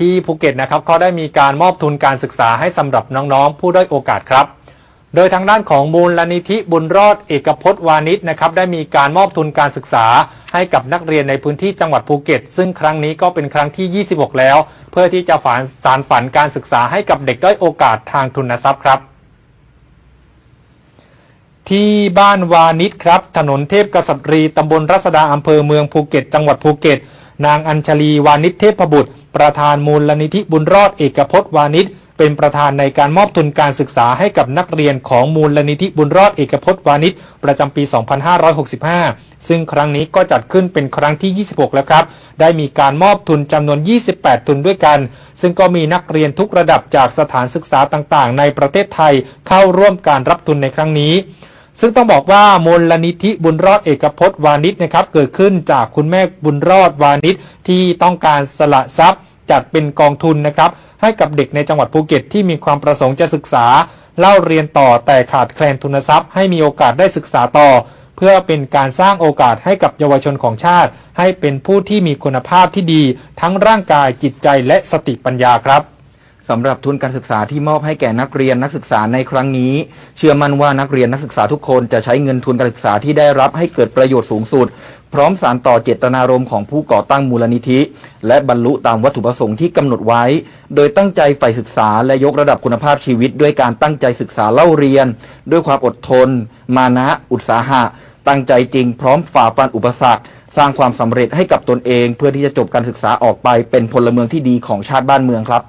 ที่ภูเก็ตนะครับเขาได้มีการมอบทุนการศึกษาให้สำหรับน้องๆ ผู้ด้อยโอกาสครับ โดยทางด้านของมูลนิธิบุญรอดเอกพจน์วานิชนะครับได้มีการมอบทุนการศึกษา ให้กับนักเรียนในพื้นที่จังหวัดภูเก็ต ซึ่งครั้งนี้ก็เป็นครั้งที่ 26 แล้ว เพื่อที่จะฝันสารฝันการศึกษาให้กับเด็กด้อยโอกาสทางทุนทรัพย์ครับที่บ้านวานิชครับ ถนนเทพกษัตรีตำบลรัศดาอำเภอเมืองภูเก็ต จังหวัดภูเก็ต นางอัญชลีวานิชเทพบุตร ประธานมูลนิธิบุญรอดเอกพจน์วานิชเป็นประธานในการมอบทุนการศึกษาให้กับนักเรียนของมูลนิธิบุญรอดเอกพจน์วานิชประจำปี 2565 ซึ่งครั้งนี้ก็จัดขึ้นเป็นครั้งที่ 26 แล้วครับ ได้มีการมอบทุนจำนวน 28 ทุนด้วยกัน ซึ่งก็มีนักเรียนทุกระดับจากสถานศึกษาต่างๆ ในประเทศไทยเข้าร่วมการรับทุนในครั้งนี้ ซึ่งต้องบอกว่ามูลนิธิบุญรอดเอกพจน์วานิชนะครับ เกิดขึ้นจากคุณแม่บุญรอดวานิชที่ต้องการสละทรัพย์จัดเป็นกองทุนนะครับ ให้กับเด็กในจังหวัดภูเก็ตที่มีความประสงค์จะศึกษา เล่าเรียนต่อแต่ขาดแคลนทุนทรัพย์ ให้มีโอกาสได้ศึกษาต่อ เพื่อเป็นการสร้างโอกาสให้กับเยาวชนของชาติ ให้เป็นผู้ที่มีคุณภาพที่ดี ทั้งร่างกายจิตใจและสติปัญญาครับ สำหรับทุนการศึกษาที่มอบให้แก่นักเรียนนักศึกษาในครั้งนี้ เชื่อมั่นว่านักเรียนนักศึกษาทุกคนจะใช้เงินทุนการศึกษาที่ได้รับให้เกิดประโยชน์สูงสุด พร้อมสานต่อเจตนารมณ์ของผู้ก่อตั้งมูลนิธิ และบรรลุตามวัตถุประสงค์ที่กำหนดไว้ โดยตั้งใจใฝ่ศึกษาและยกระดับคุณภาพชีวิต ด้วยการตั้งใจศึกษาเล่าเรียน ด้วยความอดทน มานะ อุตสาหะ ตั้งใจจริง พร้อมฝ่าฟันอุปสรรคสร้างความสำเร็จให้กับตนเอง เพื่อที่จะจบการศึกษาออกไปเป็นพลเมืองที่ดีของชาติบ้านเมืองครับ